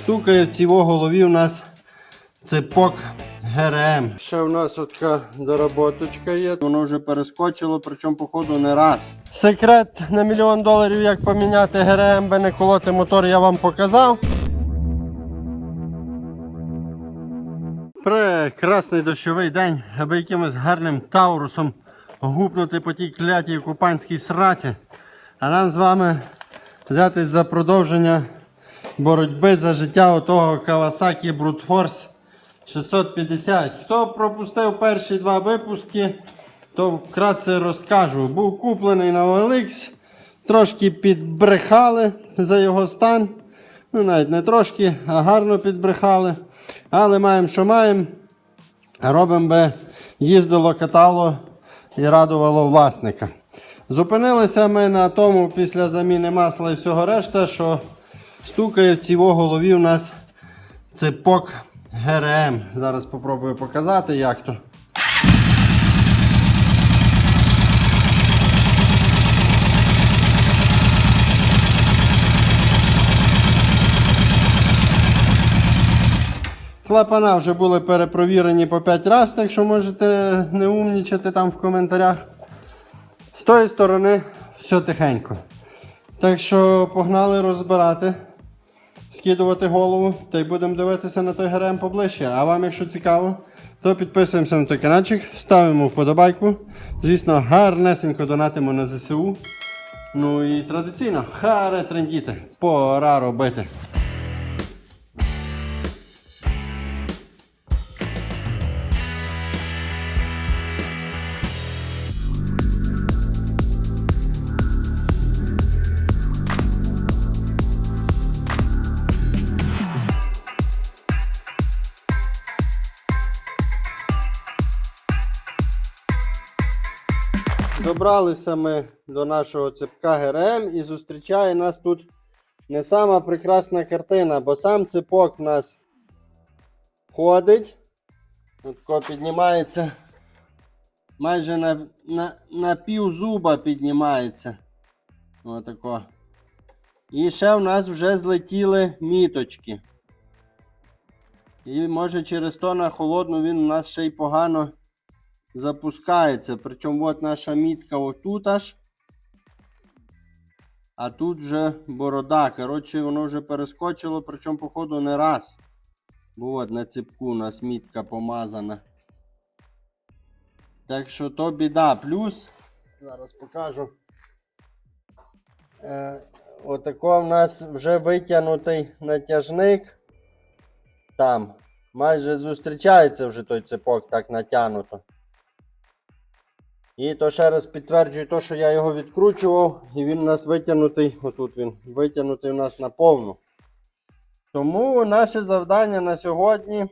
Стукає в цього голові у нас цепок ГРМ. Ще в нас така доработочка є. Воно вже перескочило, причому, походу, не раз. Секрет на мільйон доларів, як поміняти ГРМ, би не колоти мотор, я вам показав. Прекрасний дощовий день, аби якимось гарним таурусом гупнути по тій клятій окупантській сраці. А нам з вами взятись за продовження боротьби за життя отого Kawasaki Brute Force 650. Хто пропустив перші два випуски, то вкратце розкажу. Був куплений на OLX, трошки підбрехали за його стан. Ну, навіть не трошки, а гарно підбрехали. Але маємо, що маємо. Робимо би їздило, катало і радувало власника. Зупинилися ми на тому після заміни масла і всього решта, що стукає в цього голові у нас цепок ГРМ. Зараз спробую показати, як то. Клапана вже були перепровірені по 5 разів, так що можете не умнічати там в коментарях. З тої сторони все тихенько. Так що погнали розбирати, скидувати голову та й будемо дивитися на той ГРМ поближче. А вам, якщо цікаво, то підписуємося на той каналчик, ставимо вподобайку. Звісно, гарнесенько донатимо на ЗСУ. Ну і традиційно, харе трендіти, пора робити. Добралися ми до нашого цепка ГРМ і зустрічає нас тут не сама прекрасна картина, бо сам цепок в нас ходить. Отко піднімається майже на, на, на пів зуба піднімається. Отако. І ще в нас вже злетіли міточки. І може через то на холодну він у нас ще й погано запускається. Причому от наша мітка отут аж. А тут вже борода. Коротше, воно вже перескочило, причому, походу, не раз. Бо на цепку у нас мітка помазана. Так що то біда. Плюс, зараз покажу. Е, отако в нас вже витягнутий натяжник. Там. Майже зустрічається вже той цепок так натягнуто. І то ще раз підтверджую те, що я його відкручував, і він у нас витягнутий, отут він витягнутий у нас на повну. Тому наше завдання на сьогодні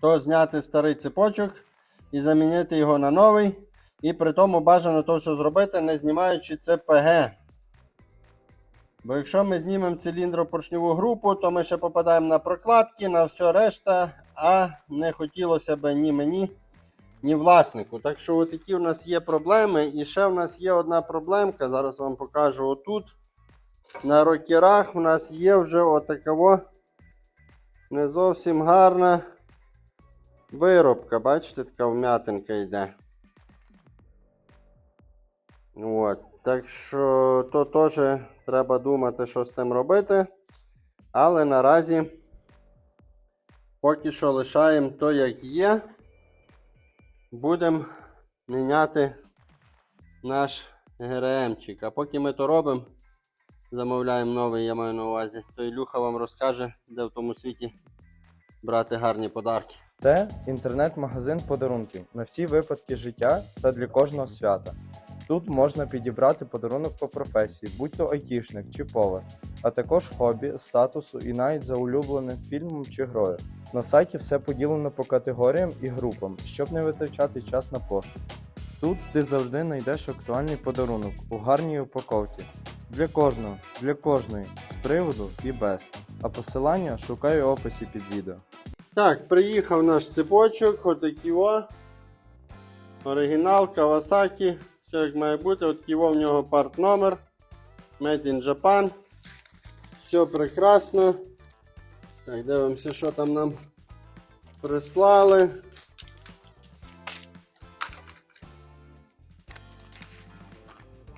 то зняти старий цепочок і замінити його на новий. І при тому бажано то все зробити, не знімаючи ЦПГ. Бо якщо ми знімемо циліндропоршньову групу, то ми ще попадаємо на прокладки, на все решта, а не хотілося б ні мені, ні власнику. Так що отакі у нас є проблеми. І ще в нас є одна проблемка. Зараз вам покажу отут. На рокерах у нас є вже отакова не зовсім гарна виробка. Бачите, така вм'ятинка йде. От. Так що то теж треба думати, що з тим робити. Але наразі поки що лишаємо то, як є. Будемо міняти наш ГРМчик. А поки ми то робимо, замовляємо новий, я маю на увазі, то Ілюха вам розкаже, де в тому світі брати гарні подарки. Це інтернет-магазин подарунків на всі випадки життя та для кожного свята. Тут можна підібрати подарунок по професії, будь то айтішник чи повар, а також хобі, статусу і навіть за улюбленим фільмом чи грою. На сайті все поділено по категоріям і групам, щоб не витрачати час на пошук. Тут ти завжди знайдеш актуальний подарунок у гарній упаковці. Для кожного, для кожної, з приводу і без. А посилання шукай у описі під відео. Так, приїхав наш цепочок, отакий о. Оригінал Kawasaki. Все як має бути. От ківо в нього парт номер. Made in Japan. Все прекрасно. Так, дивимося, що там нам прислали.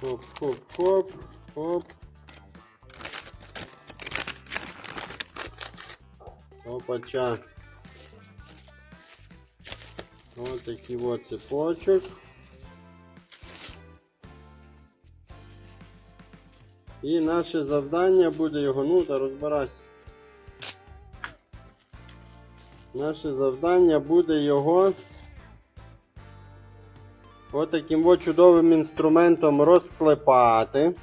Хоп, хоп. Опача. Ось такий от цепочок. І наше завдання буде його, ну та розбирайся. Наше завдання буде його отаким от чудовим інструментом розклепати.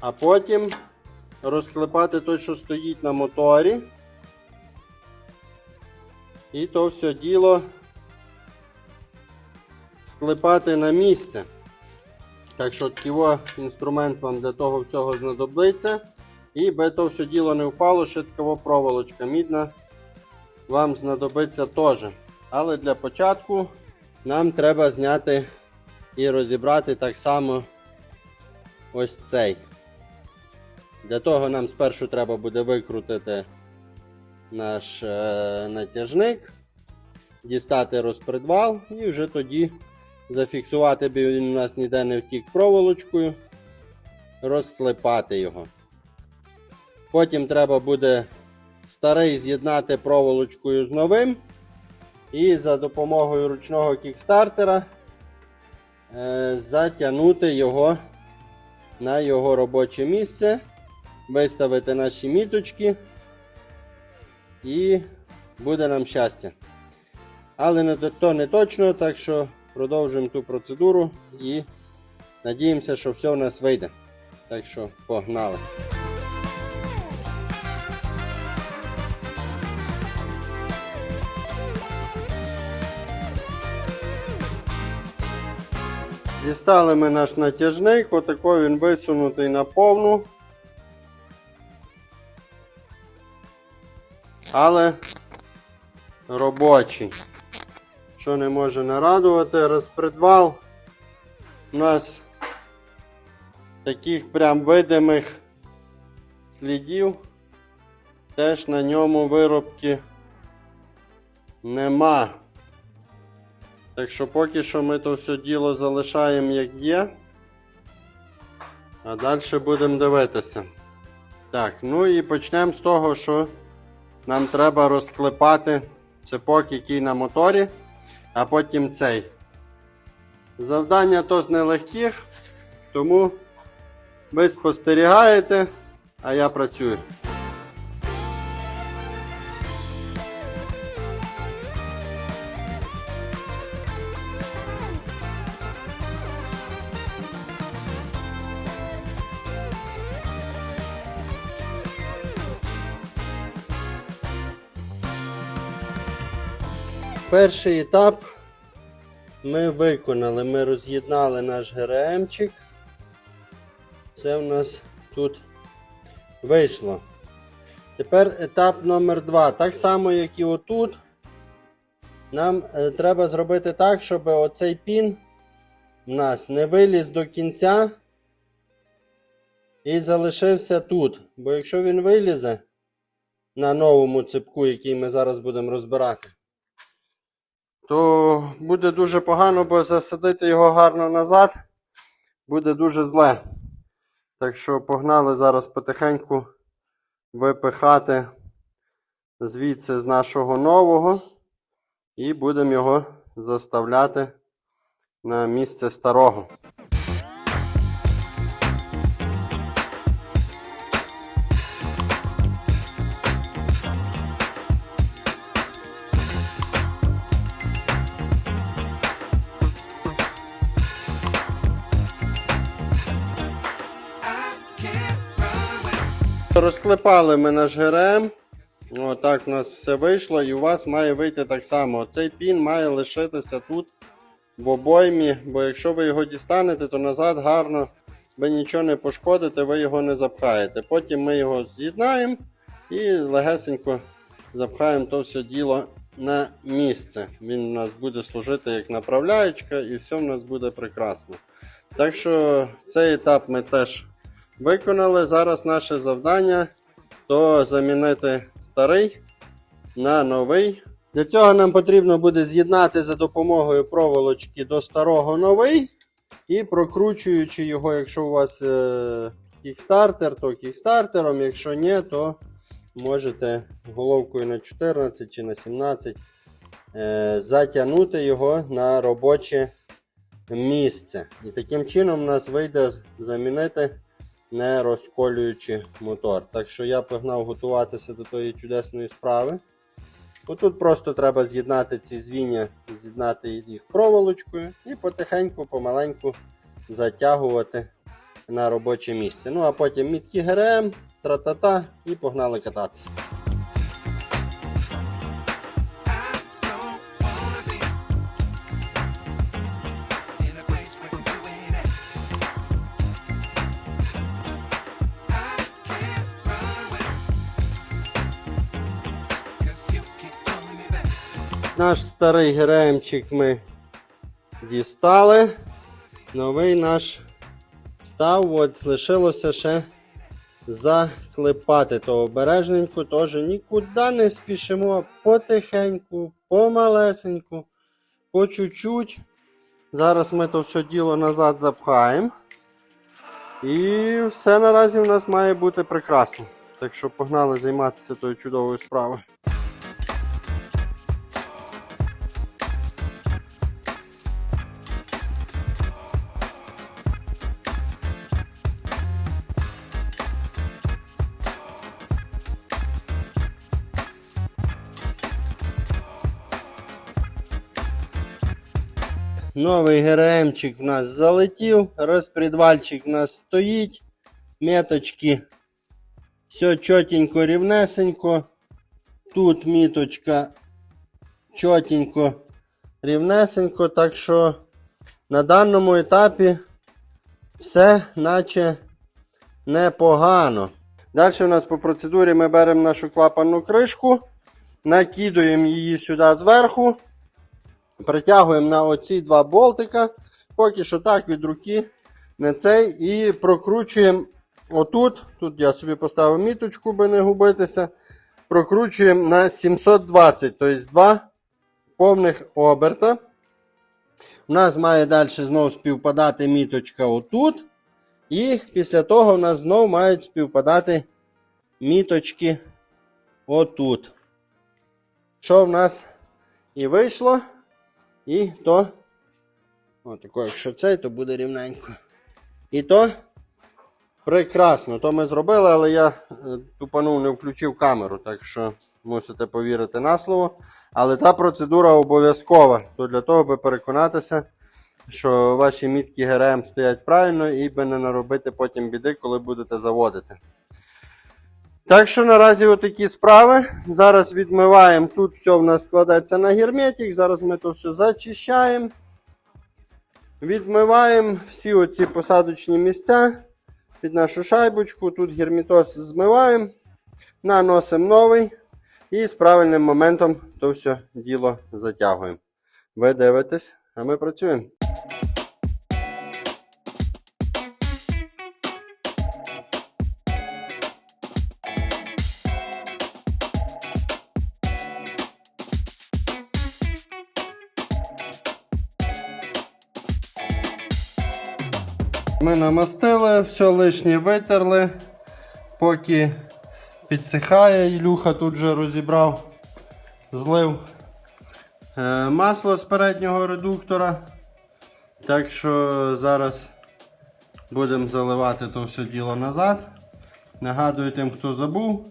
А потім розклепати той, що стоїть на моторі. І то все діло склепати на місце. Так що його інструмент вам для того всього знадобиться. І би то все діло не впало, ще така проволочка мідна вам знадобиться теж. Але для початку нам треба зняти і розібрати так само ось цей. Для того нам спершу треба буде викрутити наш е, натяжник, дістати розпредвал і вже тоді зафіксувати, бо він у нас ніде не втік проволочкою, розклепати його. Потім треба буде старий з'єднати проволочкою з новим. І за допомогою ручного кікстартера е, затягнути його на його робоче місце, виставити наші міточки. І буде нам щастя. Але не, то не точно, так що продовжуємо ту процедуру і надіємося, що все у нас вийде. Так що погнали. Дістали ми наш натяжник, отако він висунутий на повну. Але робочий. Що не може нарадувати, розпредвал у нас таких прям видимих слідів. Теж на ньому виробки нема. Так що поки що ми то все діло залишаємо як є. А далі будемо дивитися. Так, ну і почнемо з того, що нам треба розклепати цепок, який на моторі, а потім цей. Завдання теж з нелегких, тому ви спостерігаєте, а я працюю. Перший етап ми виконали. Ми роз'єднали наш ГРМчик. Це в нас тут вийшло. Тепер етап номер 2 Так само, як і отут. Нам е, треба зробити так, щоб оцей пін у нас не виліз до кінця і залишився тут. Бо якщо він вилізе на новому цепку, який ми зараз будемо розбирати, то буде дуже погано, бо засадити його гарно назад буде дуже зле. Так що погнали зараз потихеньку випихати звідси з нашого нового і будемо його заставляти на місце старого. Розклепали ми ГРМ. Отак у нас все вийшло, і у вас має вийти так само. Цей пін має лишитися тут в обоймі, бо якщо ви його дістанете, то назад гарно, ви нічого не пошкодите, ви його не запхаєте. Потім ми його з'єднаємо і легесенько запхаємо то все діло на місце. Він у нас буде служити як направляючка і все в нас буде прекрасно. Так що цей етап ми теж виконали. Зараз наше завдання то замінити старий на новий. Для цього нам потрібно буде з'єднати за допомогою проволочки до старого новий. І прокручуючи його, якщо у вас е, кікстартер, то кікстартером, якщо ні, то можете головкою на 14 чи на 17 е, затягнути його на робоче місце. І таким чином у нас вийде замінити не розколюючи мотор. Так що я погнав готуватися до тої чудесної справи. Отут просто треба з'єднати ці звіння, з'єднати їх проволочкою і потихеньку, помаленьку затягувати на робоче місце. Ну а потім мітки ГРМ, тра-та-та і погнали кататися. Наш старий ГРМчик ми дістали. Новий наш став. От лишилося ще заклепати. То обережненько, теж нікуди не спішимо. Потихеньку, помалесеньку, по чуть-чуть. Зараз ми то все діло назад запхаємо. І все наразі в нас має бути прекрасно. Так що погнали займатися тою чудовою справою. Новий ГРМчик в нас залетів, розпредвальчик в нас стоїть, меточки. Все чотенько, рівнесенько. Тут міточка чотенько, рівнесенько. Так що на даному етапі все наче непогано. Далі у нас по процедурі ми беремо нашу клапанну кришку, накидуємо її сюди зверху. Притягуємо на оці два болтика. Поки що так від руки не цей. І прокручуємо отут. Тут я собі поставив міточку, би не губитися. Прокручуємо на 720, тобто два повних оберта. У нас має далі знову співпадати міточка отут. І після того в нас знову мають співпадати міточки отут. Що в нас і вийшло? І то. Отако, якщо цей, то буде рівненько. І то прекрасно. То ми зробили, але я е, тупанув, не включив камеру, так що мусите повірити на слово. Але та процедура обов'язкова. То для того, аби переконатися, що ваші мітки ГРМ стоять правильно і би не наробити потім біди, коли будете заводити. Так що наразі отакі справи. Зараз відмиваємо. Тут все в нас складається на герметик. Зараз ми то все зачищаємо. Відмиваємо всі оці посадочні місця під нашу шайбочку. Тут герметоз змиваємо, наносимо новий і з правильним моментом то все діло затягуємо. Ви дивитесь, а ми працюємо. Ми намастили, все лишнє витерли. Поки підсихає, Ілюха тут же розібрав, злив е, масло з переднього редуктора. Так що зараз будемо заливати то все діло назад. Нагадую тим, хто забув,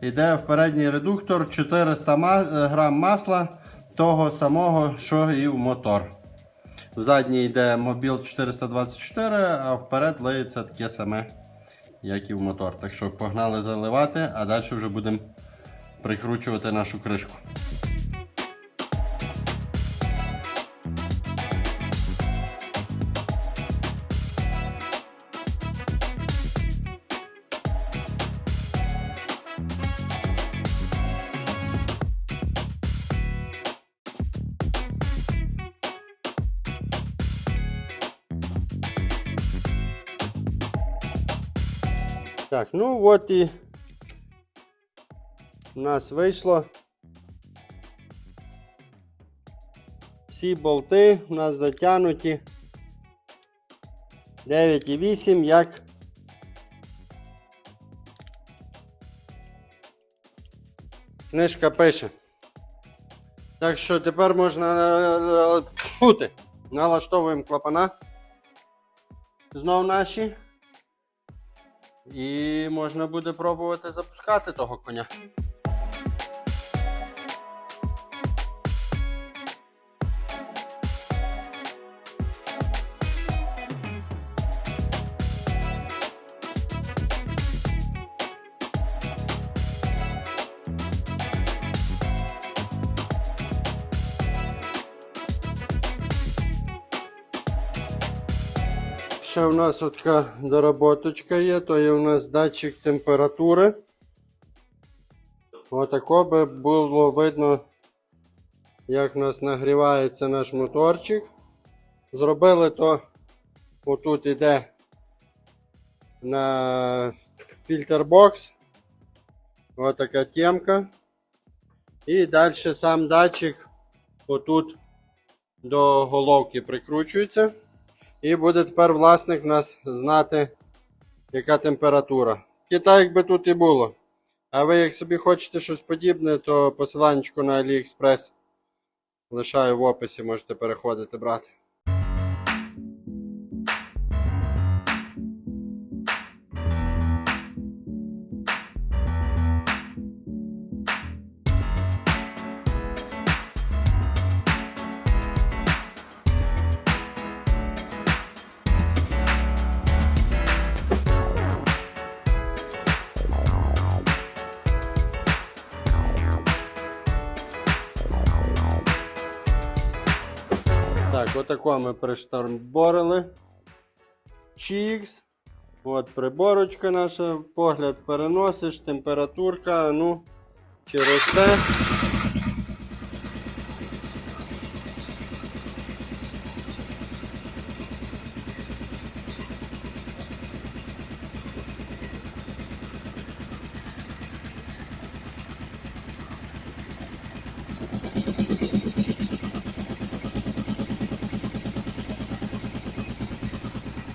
йде в передній редуктор 400 е, грам масла того самого, що і в мотор. В задній йде мобіл 424, а вперед лиється таке саме, як і в мотор. Так що погнали заливати, а далі вже будемо прикручувати нашу кришку. Так, ну от і у нас вийшло. Всі болти у нас затягнуті. 9,8 як книжка пише. Так що тепер можна Фути. налаштовуємо клапана. Знов наші. І можна буде пробувати запускати того коня. Ще в нас така доработочка є, то є у нас датчик температури. Отако би було видно, як у нас нагрівається наш моторчик. Зробили то отут іде на фільтрбокс. Отака темка. І далі сам датчик отут до головки прикручується. І буде тепер власник нас знати, яка температура. Китай, якби тут і було. А ви, як собі хочете щось подібне, то посиланнячку на AliExpress лишаю в описі, можете переходити брати. Отако ми приштарборили. Чікс. От приборочка наша, погляд переносиш, температурка, ну, через росте.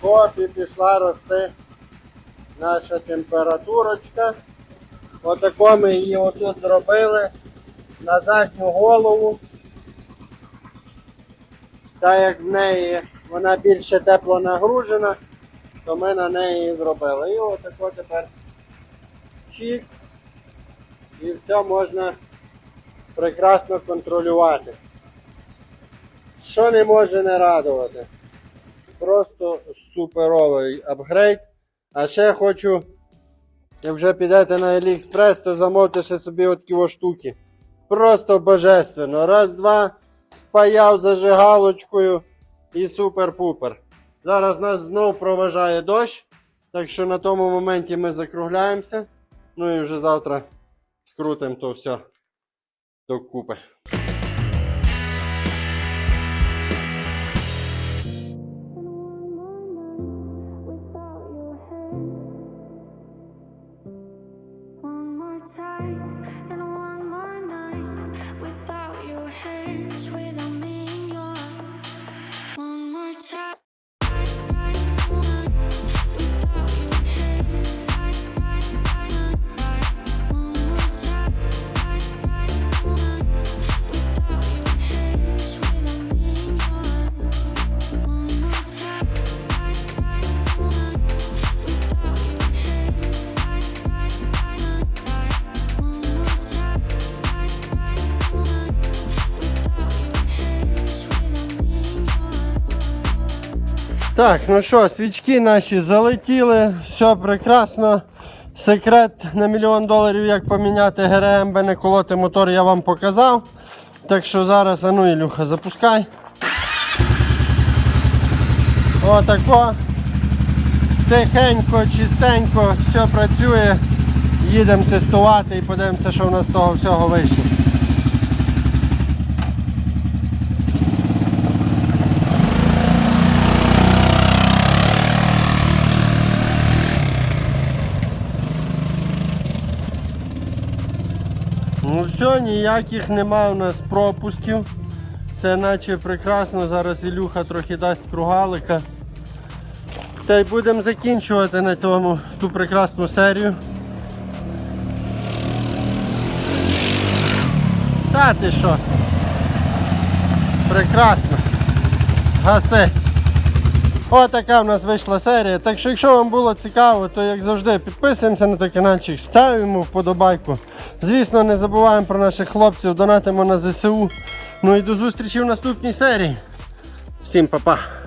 Оп, і пішла рости наша температурочка. Отако ми її отут зробили на задню голову. Так як в неї вона більше тепло нагружена, то ми на неї і зробили. І отако тепер чік. І все можна прекрасно контролювати. Що не може не радувати? Просто суперовий апгрейд. А ще хочу, як вже підете на AliExpress, то замовте ще собі такі штуки. Просто божественно. Раз, два, спаяв зажигалочкою і супер-пупер. Зараз нас знов проважає дощ, так що на тому моменті ми закругляємося. Ну і вже завтра скрутимо то все докупи. Так, ну що, свічки наші залетіли, все прекрасно. Секрет на мільйон доларів, як поміняти ГРМ, не колоти мотор, я вам показав. Так що зараз, а ну Ілюха, запускай. Отако. Тихенько, чистенько, все працює. Їдемо тестувати і подивимося, що в нас з того всього вийшло. Все, ніяких нема у нас пропусків. Це наче прекрасно. Зараз Ілюха трохи дасть кругалика. Та й будемо закінчувати на тому ту прекрасну серію. Та ти що? Прекрасно. Гаси. Отака в нас вийшла серія. Так що, якщо вам було цікаво, то як завжди підписуємося на той каналчик, ставимо вподобайку. Звісно, не забуваємо про наших хлопців, донатимо на ЗСУ. Ну і до зустрічі в наступній серії. Всім па-па!